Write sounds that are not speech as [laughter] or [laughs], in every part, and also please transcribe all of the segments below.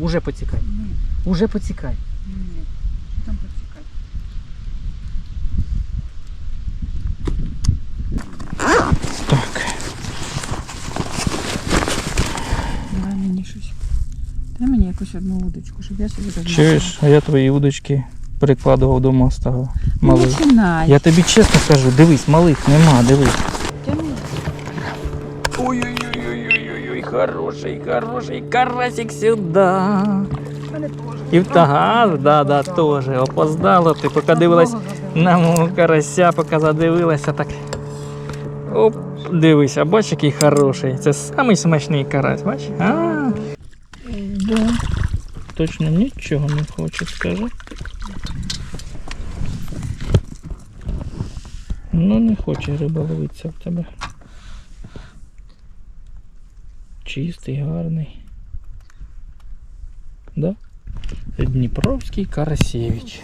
Уже поцікай. Ні, Уже поцікай. ні. Там почекай. Так. Дай мені щось. Дай мені якусь одну удочку, щоб я собі так Чуєш, а я твої удочки перекладував до моста. Малих. починай. Я тобі чесно кажу, дивись, малих нема, дивись. Хороший, хороший карасик сюда. Мене. І в тагаз, да, да, теж. Опоздало, ти поки дивилась на мого карася, поки задивилася, так. Оп, дивися, бач, який хороший. Це самий смачний карась, бач? А. Да. Точно нічого не хоче, скажи. Ну не хоче риба ловитися в тебе. Чистий, гарний. Да? Дніпровський Карасєвич.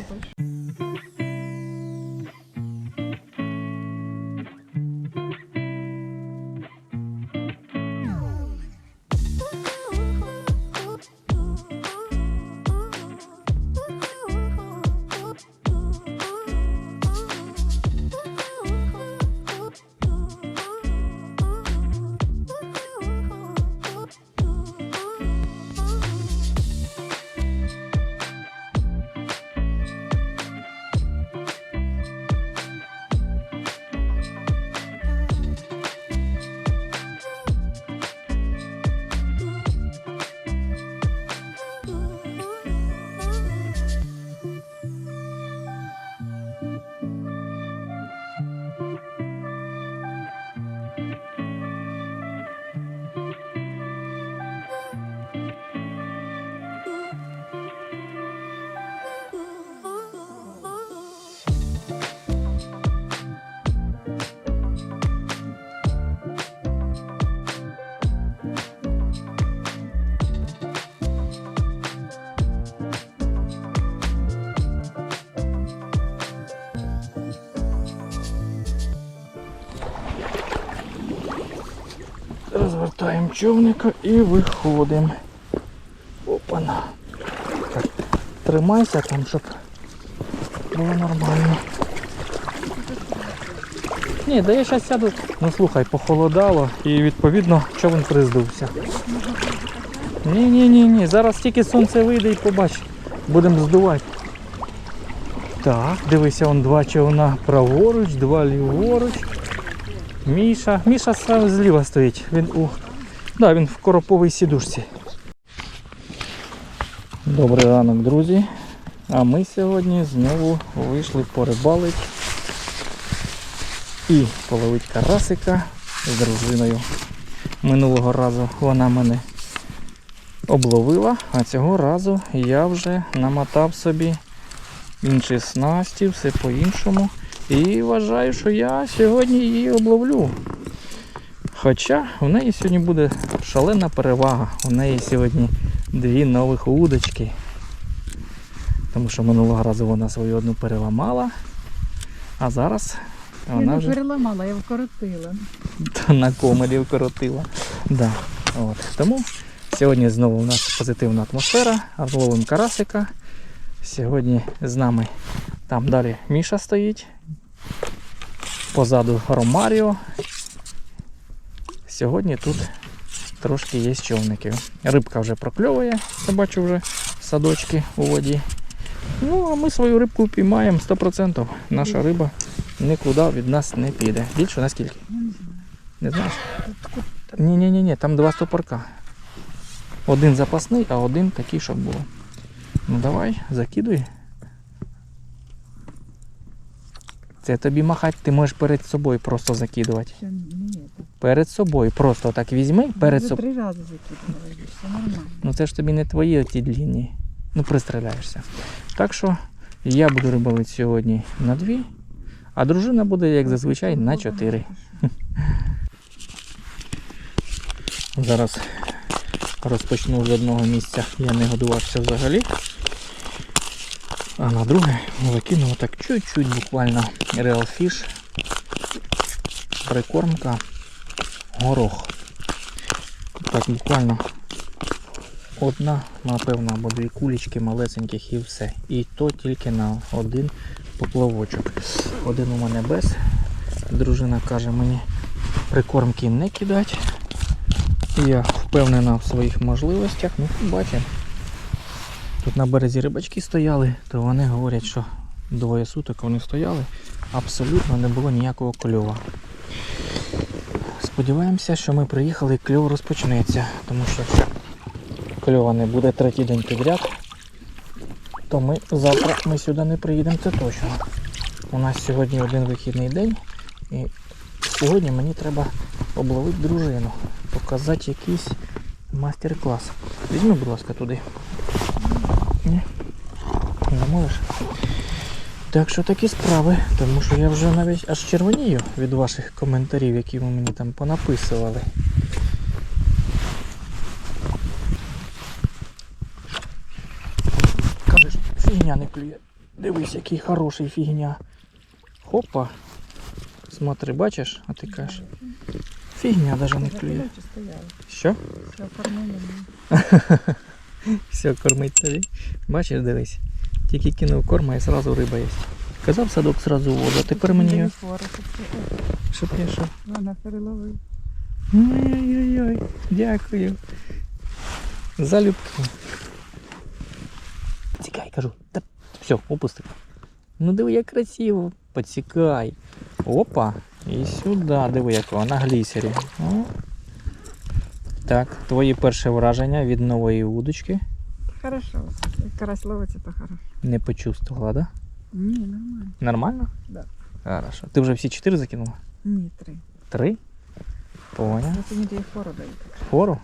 Розвертаємо човника і виходимо. Опана. Так, тримайся там, щоб було нормально. Ні, да я зараз сяду. Ну слухай, похолодало і відповідно човен приздувся. Ні, ні, ні. Зараз тільки сонце вийде і побач. Будемо здувати. Так, дивися, он два човна праворуч, два ліворуч. Міша. Міша зліва стоїть. Він у. Да, він в короповій сідушці. Добрий ранок, друзі. А ми сьогодні знову вийшли порибалить і половить карасика з дружиною. Минулого разу вона мене обловила, а цього разу я вже намотав собі інші снасті, все по-іншому. І вважаю, що я сьогодні її обловлю. Хоча в неї сьогодні буде шалена перевага. У неї сьогодні дві нових удочки. Тому що минулого разу вона свою одну переламала, а зараз Я вона не вже переламала, я вкоротила. [laughs] на комелі вкоротила. Да. От. Тому сьогодні знову у нас позитивна атмосфера, ловимо карасика. Сьогодні з нами там далі Міша стоїть. Позаду Ромаріо. Сьогодні тут трошки є човників. Рибка вже прокльовує, я бачу вже садочки у воді. Ну, а ми свою рибку піймаємо 100%. Наша риба нікуди від нас не піде. Більше наскільки? Не. Знаєш? Тут кут так. Ні, ні, ні, ні, там два стопорка. Один запасний, а один такий, щоб було. Ну давай, закидуй. Це тобі махати, ти можеш перед собою просто закидувати. Перед собою. Просто так візьми перед собою. три рази закидувала, все нормально. Ну це ж тобі не твої ті длінні. Ну пристріляєшся. Так що я буду рибалити сьогодні на дві, а дружина буде, як зазвичай, на чотири. [laughs] Зараз розпочну з одного місця. Я не годувався взагалі. А на друге закину так чуть-чуть буквально Real Fish. Прикормка. Горох. Так, буквально одна, напевно, або дві кулечки малесеньких і все. І то тільки на один поплавочок. Один у мене без. Дружина каже мені прикормки не кидати. Я впевнена в своїх можливостях. Ну, бачимо. Тут на березі рибачки стояли, то вони говорять, що двоє суток вони стояли, абсолютно не було ніякого кльова. Сподіваємося, що ми приїхали і кльов розпочнеться, тому що якщо кльова не буде третій день підряд, то ми завтра ми сюди не приїдемо, це точно. У нас сьогодні один вихідний день, і сьогодні мені треба обловити дружину, показати якийсь мастер-клас. Візьми, будь ласка, туди. Ні? Не можеш? Так що такі справи, тому що я вже навіть аж червонію від ваших коментарів, які ви мені там понаписували. Кажеш, фігня не клює. Дивись, який хороший фігня. Хопа. Смотри, бачиш, а ти кажеш. Фігня навіть не клює. Що? Все, [laughs] кормить тобі. Бачиш, дивись. Тільки кинув корма і сразу риба є. Казав садок сразу в воду, а тепер мені. Щоб я що? Вона переловив. Ой-ой-ой, дякую. Залюбки. Підсікай, кажу. Та все, опустив. Ну диви, як красиво. Підсікай. Опа. І сюди, диви, якого на глісері. О. Так, твої перші враження від нової удочки. Хорошо. Карась ловиться, то хорошо. Не почувствувала, да? Ні, нормально. Нормально? Да. Хорошо. Ти вже всі чотири закинула? Ні, три. Три? Поняв. Я сьогодні тобі фору даю. Фору?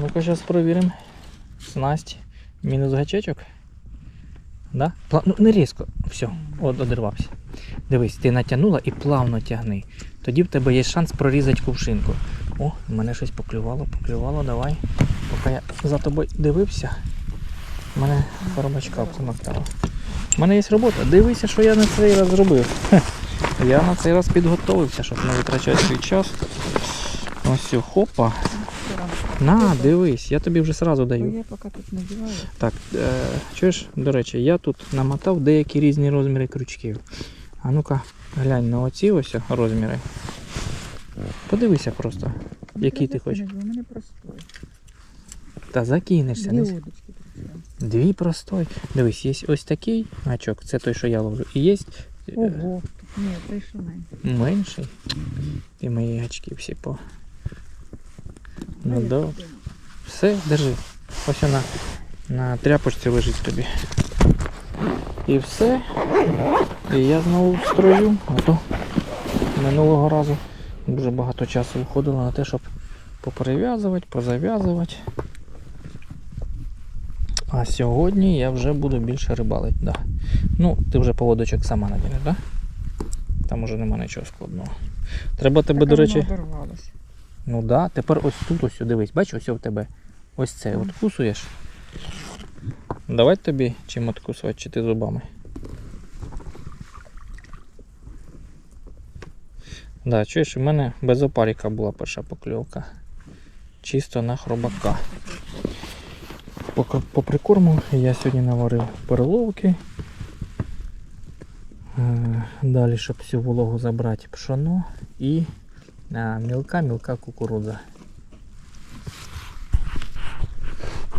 Ну-ка зараз перевіримо. Снасть. Мінус гачечок. Да? Пла- Ну, не різко. Все, от одервався. Дивись, ти натягнула і плавно тягни. Тоді в тебе є шанс прорізати кувшинку. О, мене щось поклювало, поклювало, давай. Поки я за тобою дивився, мене коробочка обсмоктала. У мене є робота. Дивися, що я на цей раз зробив. Я на цей раз підготовився, щоб не витрачати свій час. Ось хопа. На, дивись, я тобі вже сразу даю. я поки тут надіваю. Так, е, чуєш, до речі, я тут намотав деякі різні розміри крючків. А ну-ка, глянь на оці ось розміри. Подивися просто, який ти хочеш. У мене простой. Та закинешся. Дві Не... Дві простой. Дивись, є ось такий гачок, це той, що я ловлю. І є е, Ого. Ні, той що менше. менший. І мої гачки всі по. Ну добре. Все, держи. Ось вона на тряпочці лежить тобі. І все. І я знову в строю. А то минулого разу дуже багато часу виходило на те, щоб поперев'язувати, позав'язувати. А сьогодні я вже буду більше рибалити. Да. Ну, ти вже поводочок сама надінеш, так? Да? Там уже нема нічого складного. Треба тебе, Так до речі. обірвалося. Ну да, тепер ось тут ось дивись, бачиш, ось в тебе ось це от кусуєш. Давай тобі чим откусувати, чи ти зубами. Да, чуєш, у мене без опаріка була перша покльовка. Чисто на хробака. По прикорму я сьогодні наварив переловки. Е, Далі, щоб всю вологу забрати пшоно і а, мілка, мілка кукурудза.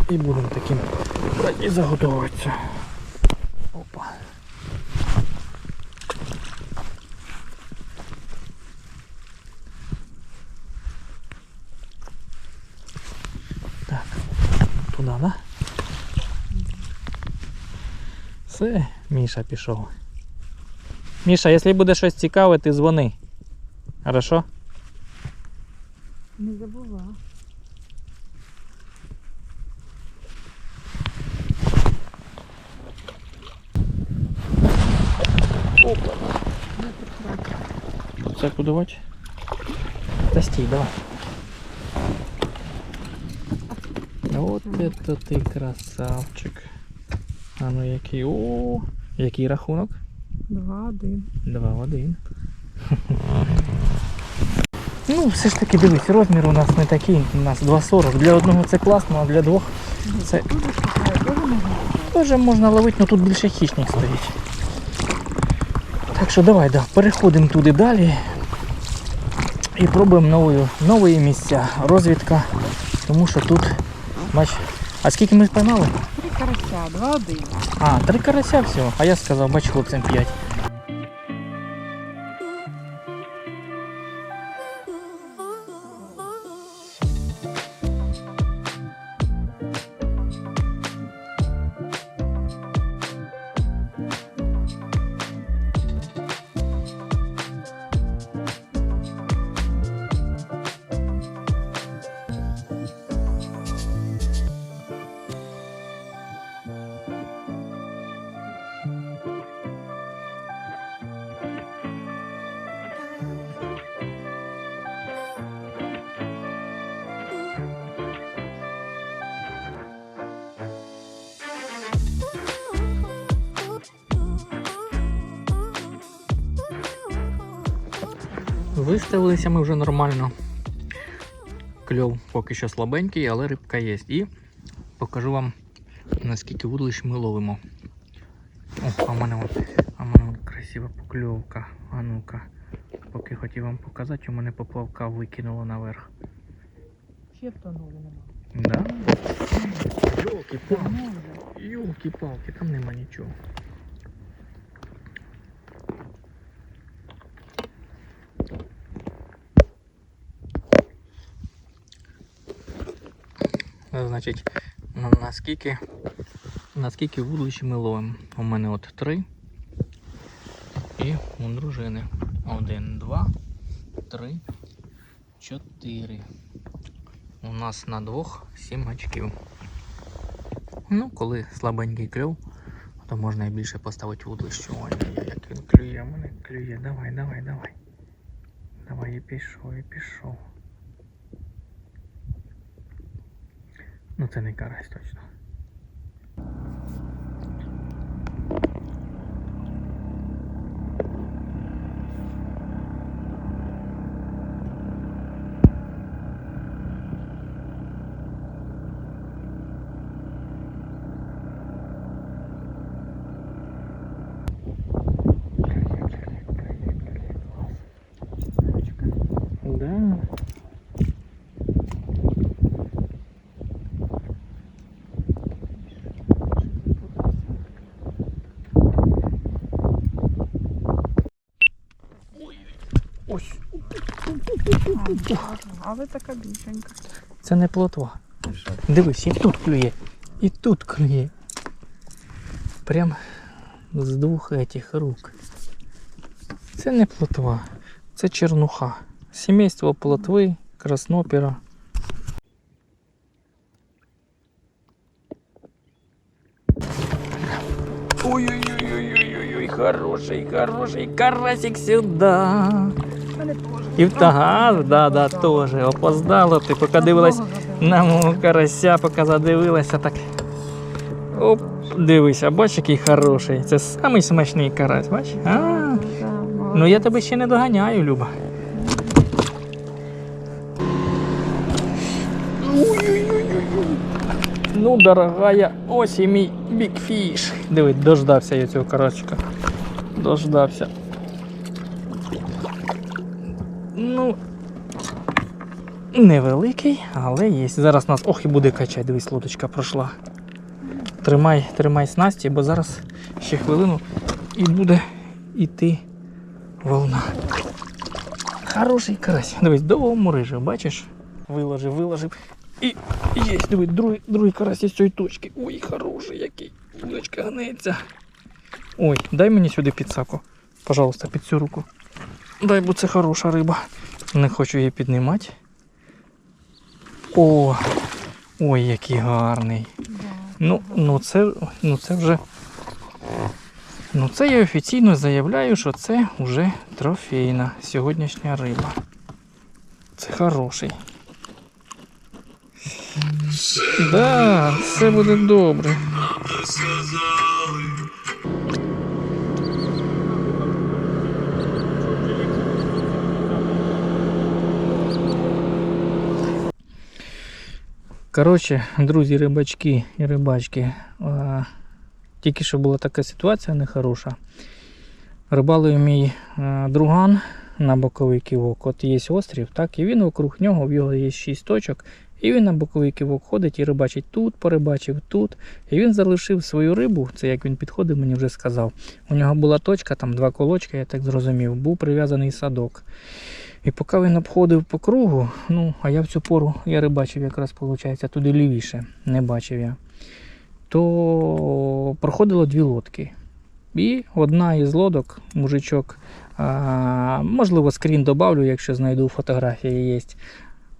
І будемо таким і заготовуватися. Опа. Так, туди, да? Все, Міша пішов. Міша, якщо буде щось цікаве, ти дзвони. Хорошо? Не забула. Опа. Це? Та стій, давай. От это ти красавчик. А ну який. О, який рахунок? Два, один. Два в один. [laughs] Ну, все ж таки, дивись, розмір у нас не такий, у нас 2,40. Для одного це класно, а для двох це теж можна ловити, але тут більше хищник стоїть. Так що давай, да, переходимо туди далі і пробуємо новою, нові місця. Розвідка. Тому що тут, бач, а скільки ми поймали? Три карася, два, один. А, три карася всього. А я сказав, бач, хлопцям п'ять. Виставилися ми вже нормально. Кльов поки що слабенький, але рибка є. І покажу вам, наскільки вудлищ ми ловимо. О, а в мене, а в мене красива покльовка. А ну-ка. Поки хотів вам показати, у мене поплавка викинуло наверх. Ще втонули нема. Да? Йолки-палки, йолки-палки, там нема нічого. Значить, наскільки, наскільки вудлищ ми ловимо? У мене от три. І у дружини. Один, два, три, чотири. У нас на двох сім гачків. Ну, коли слабенький кльов, то можна і більше поставити вудлище. Ой, як він клює, мене клює. Давай, давай, давай. Давай, і пішов, і пішов. Ну це не карась точно. Да. Ось. А, Але така більшенька. Це не плотва. Дивись, і тут клює, і тут клює. Прям з двох этих рук. Це не плотва, це чернуха. Сімейство плотви, краснопера. Ой-ой-ой-ой-ой-ой, хороший, хороший карасик сюда. І в тагаз, да, да, теж. Опоздало, ти поки дивилась на мого карася, поки задивилася, так. Оп, дивися, бач, який хороший. Це самий смачний карась, бач? А, ну я тебе ще не доганяю, Люба. Ну, дорогая, ось і мій бікфіш. Диви, дождався я цього карасика. Дождався. Невеликий, але є. Зараз нас ох і буде качати. Дивись, лодочка пройшла. Тримай, тримай снасті, бо зараз ще хвилину і буде йти волна. Хороший карась. Дивись, довго мурижив, бачиш? Виложив, виложив. І є, дивись, другий, другий карась із цієї точки. Ой, хороший який. Удочка гнеться. Ой, дай мені сюди підсаку. Пожалуйста, під цю руку. Дай, бо це хороша риба. Не хочу її піднімати. О! Ой, який гарний. Ну, ну це, ну це вже. Ну це я офіційно заявляю, що це вже трофейна сьогоднішня риба. Це хороший. Да, все буде добре. Коротше, друзі, рибачки і рибачки. Тільки що була така ситуація нехороша. Рибалив мій друган на боковий ківок. От є острів, так, і він округ нього, в його є 6 точок. І він на боковий ківок ходить і рибачить тут, порибачив тут. І він залишив свою рибу, це як він підходив, мені вже сказав. У нього була точка, там два колочка, я так зрозумів, був прив'язаний садок. І поки він обходив по кругу, ну, а я в цю пору я рибачив якраз, виходить, туди лівіше, не бачив я, то проходило дві лодки. І одна із лодок, мужичок, а, можливо, скрін добавлю, якщо знайду фотографії є.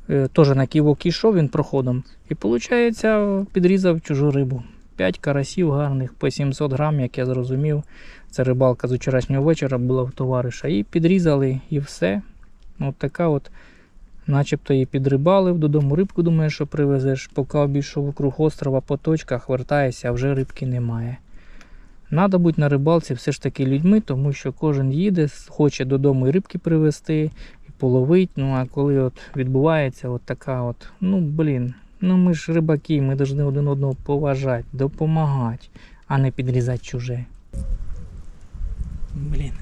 Е, Теж на ківок йшов він проходом. І виходить, підрізав чужу рибу. П'ять карасів гарних по 700 грам, як я зрозумів. Це рибалка з вчорашнього вечора була в товариша. І підрізали, і все. От така от, начебто її підрибалив додому, рибку думаєш, що привезеш, поки обійшов вокруг острова по точках, вертаєшся, а вже рибки немає. Надо бути на рибалці все ж таки людьми, тому що кожен їде, хоче додому і рибки привезти, і половить. Ну а коли от відбувається от така от, ну блін, ну ми ж рибаки, ми повинні один одного поважати, допомагати, а не підрізати чуже. Блін.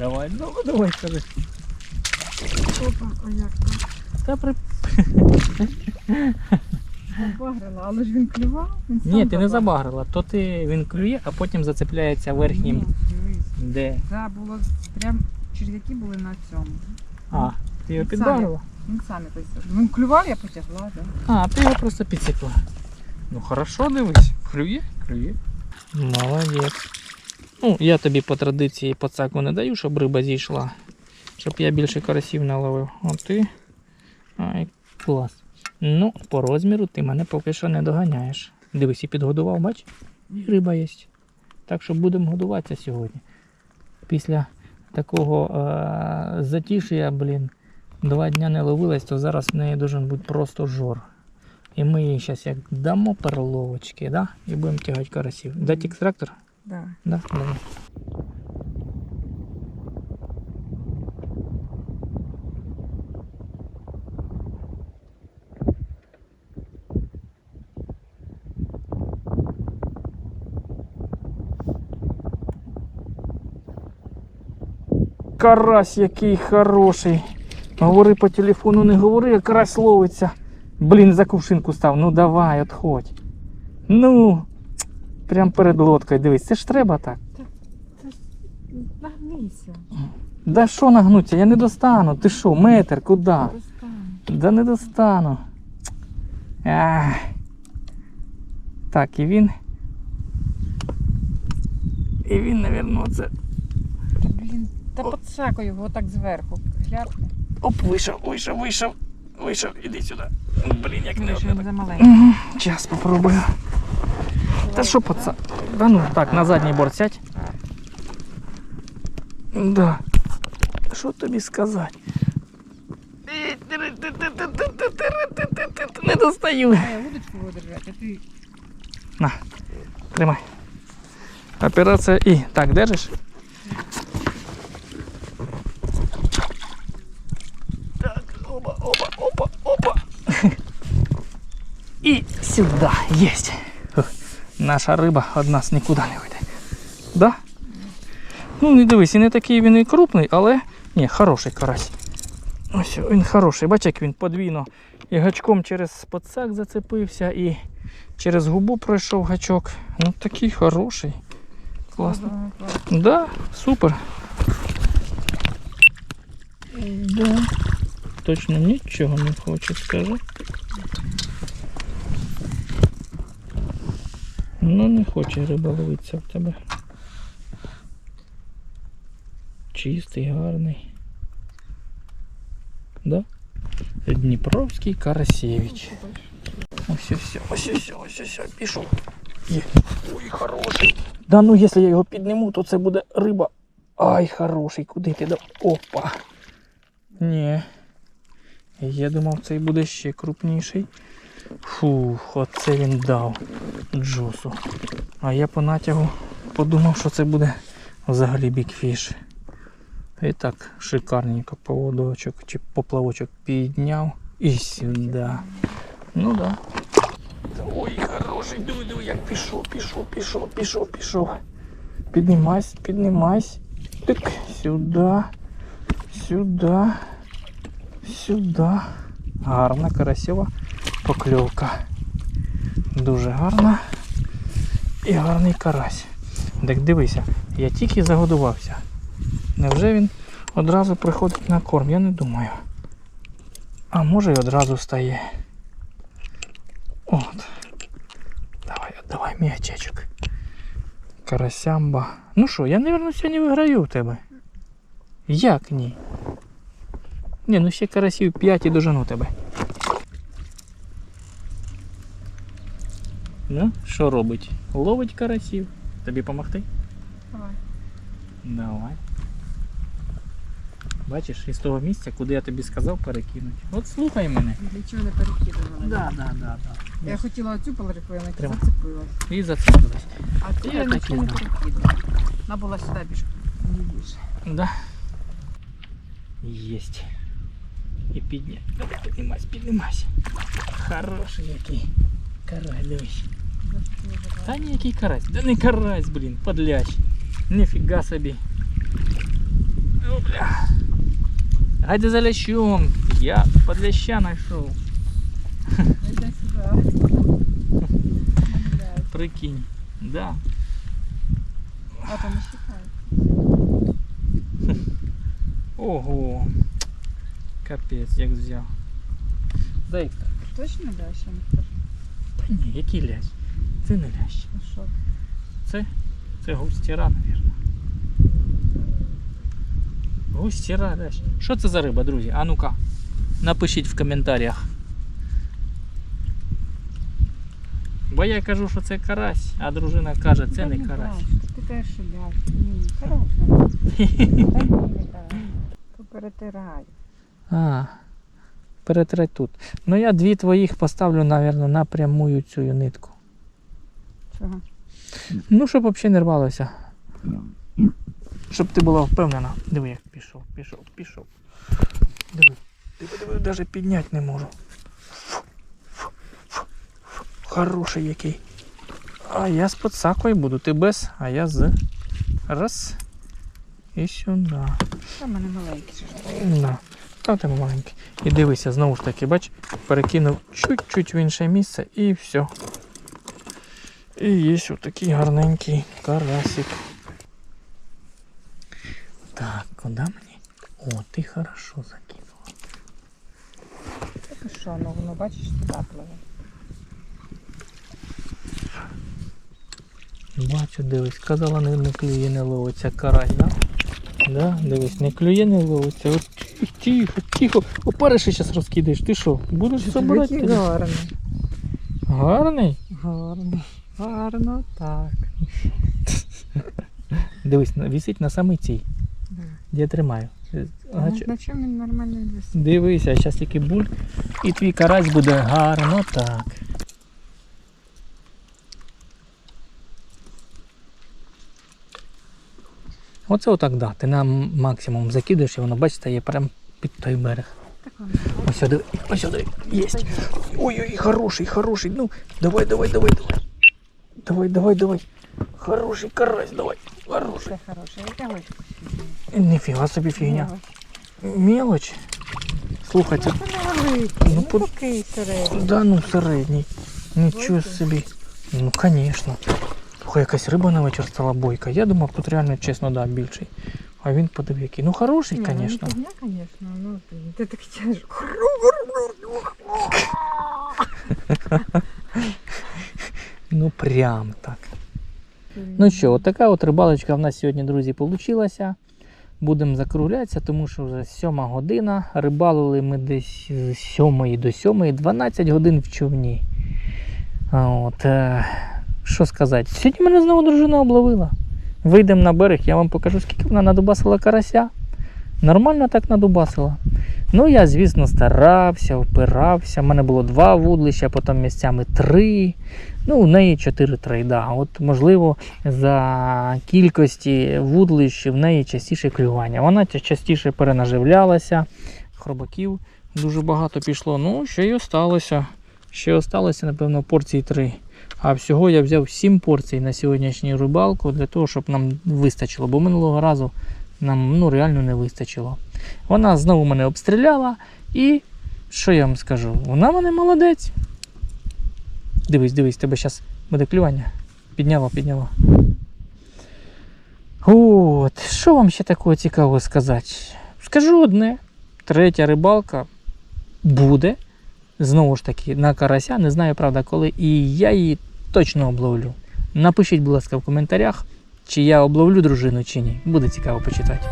Давай. Давай, ну давай, скажи. Опа, а як? Та при... Багрила, але ж він клював. Він сам Ні, ти не забагрив. забагрила, то ти він клює, а потім зацепляється верхнім. Ні, дивись. Де? Це було прям черв'яки були на цьому. А, ти його Самі. підбагрила? Він сам якось. Він клював, я потягла, так. А, ти його просто підсікла. Ну хорошо, дивись. Клює? Клює. Молодець. Ну, я тобі по традиції пацаку не даю, щоб риба зійшла. Щоб я більше карасів наловив. От ти. Ай, клас. Ну, по розміру ти мене поки що не доганяєш. Дивись, і підгодував, бач? І риба є. Так що будемо годуватися сьогодні. Після такого е- затишя, блін, два дня не ловилась, то зараз в неї должен бути просто жор. І ми їй зараз як дамо перловочки, да? і будемо тягати карасів. Дати екстрактор? Да. Да? Карась який хороший. Говори по телефону, не говори, а карась ловиться. Блін, за кувшинку став. Ну давай, отходь. Ну, прям перед лодкою, дивись, це ж треба так. Нагнися. Да що нагнуться, я не достану. Ти що, метр, куди? Достань. Да не достану. Ах. Так, і він. І він, напевно, це. Блін, та подсаку його отак зверху. Хляпне. Оп, вийшов, вийшов, вийшов. Вийшов, іди сюди. Блін, як не одне він так. замаленький. Угу, Час попробую. Та що паца? Да ну так, на задній борт сядь. Да. Що тобі сказати? Не достаю. А я удочку видержати, а ти Тримай. Операція І. Так, держиш? Так, опа, опа, опа, опа. [laughs] І сюди. Єсть. Наша риба од нас нікуди не вийде. Да? Ну, не дивись, і не такий він і крупний, але ні, хороший карась. Ось він хороший. Бач, як він подвійно і гачком через подсак зацепився, і через губу пройшов гачок. Ну такий хороший. Класно. Да, супер. Да. Точно нічого не хоче, скажи. Ну не хоче риба ловитися в тебе. Чистий, гарний. Да? Дніпровський Карасєвич. Ось ось, ось ось, ось ось, пішов. Ой, хороший. Да ну, якщо я його підніму, то це буде риба. Ай, хороший, куди ти дав? Опа. Ні. Я думав, цей буде ще крупніший. Фух, оце він дав джусу. А я по натягу подумав, що це буде взагалі бікфіш. І так, шикарненько поводочок чи поплавочок підняв і сюди. Ну да. Ой, хороший, диви, диви, як пішов, пішов, пішов, пішов, пішов. Піднімайся, піднімайся. Так, сюди, сюди, сюди. Гарна, красива покльовка. Дуже гарна. І гарний карась. Так дивися, я тільки загодувався. Невже він одразу приходить на корм? Я не думаю. А може й одразу стає. От. Давай, давай м'ячечок. Карасямба. Ну що, я, мабуть, сьогодні виграю в тебе. Як ні? Ні, ну ще карасів 5 і дожену тебе. Ну, що робить? Ловить карасів. Тобі помогти? Давай. Давай. Бачиш, із того місця, куди я тобі сказав перекинуть. От слухай мене. Для чого не перекидувала? Да, да, да, да. Я хотіла оцю половину, Тримай. зацепилась. І зацепилась. А цю Я я нічого не перекидувала. Вона була сюди більш не більше. Да. Есть. І підня. Давай, піднімайся, піднімайся. Хороший який. Дивись. Та ні, який карась. Да не карась, блін, подлящ. Ніфіга собі. О, бля. Гайде за лящом. Я подляща знайшов. Йди сюди. Блядь. Прикинь. Да. А то не чекай. Ого. Капець, як взяв. Дай. Точно да, ще не скажу. Та ні, який лящ? Це не лящ. Ну що? Це густіра, мабуть. Густіра, лящ. Що це за риба, друзі? А ну-ка, напишіть в коментарях. Бо я кажу, що це карась, а дружина каже, це не карась. Ти що ляж. Ні, хорош. [laughs] Та ні. Поперетирай. А, перетрать тут. Ну я дві твоїх поставлю, мабуть, на прямую цю нитку. Чого? Ну, щоб взагалі не рвалося. Щоб ти була впевнена. Диви, як пішов, пішов, пішов. Диви, диви, диви, навіть підняти не можу. Фу, фу, фу, фу. Хороший який. А я з подсакою буду, ти без, а я з. Раз. І сюди. Та в мене маленький. Да. Там тебе маленький. І дивися, знову ж таки, бач, перекинув чуть-чуть в інше місце і все. І є ось такий гарненький карасик. Так, куди мені? О, ти хорошо закинула. Так і що, ну воно бачиш, туди. Бачу, дивись, казала, не, не клює, не ловиться карась, да? Да, дивись, не клює, не ловиться. От тихо, тихо. Опариші зараз розкидаєш. Ти що, будеш забирати? Тоді? гарний. Гарний? Гарно. Так. Дивись, на- висить на самий цій. Да. Я тримаю. Е, Ну, На чому він нормально висить? Дивися, зараз тільки буль, і твій карась буде гарно так. Оце отак, да. Ти на максимум закидаєш і воно, бачиш, стає прямо під той берег. Ось сюди, ось сюди, єсть. Ой-ой, хороший, хороший. Ну, давай, давай, давай, давай. Давай, давай, давай. Хороший карась, давай. Хороший. Це хороше. Яке ось? Ніфіга собі фігня. Мелоч. Слухай, це Це невеликий. Ну, Ну, по- такий середній. Да ну середній. Нічого Бойкий? собі. Ну звісно. Слухай, якась риба на вечір стала бойка. Я думав, тут реально чесно, да, більший. А він подив який. Ну хороший, Ні, ну, звісно. фігня, звісно. Ну, ти так тяжко. [laughs] Ну прям так. Ну що, от така от рибалочка в нас сьогодні, друзі, вийшла. Будемо закруглятися, тому що вже сьома година. Рибалили ми десь з 7 до 7, 12 годин в човні. От, е, що сказати? Сьогодні мене знову дружина обловила. Вийдемо на берег, я вам покажу, скільки вона надубасила карася. Нормально так надубасила. Ну, я, звісно, старався, впирався. У мене було два вудлища, потім місцями три. Ну, у неї чотири трейда. От, можливо, за кількості вудлищ в неї частіше клювання. Вона частіше перенаживлялася, хробаків дуже багато пішло. Ну, що й осталося. Ще осталося, напевно, порції три. А всього я взяв 7 порцій на сьогоднішню рибалку для того, щоб нам вистачило. Бо минулого разу нам ну, реально не вистачило. Вона знову мене обстріляла і що я вам скажу? Вона мене молодець. Дивись, дивись, тебе зараз буде клювання. Підняло, підняло. От, що вам ще такого цікавого сказати? Скажу одне. Третя рибалка буде. Знову ж таки, на карася, не знаю, правда, коли, і я її точно обловлю. Напишіть, будь ласка, в коментарях, чи я обловлю дружину, чи ні. Буде цікаво почитати.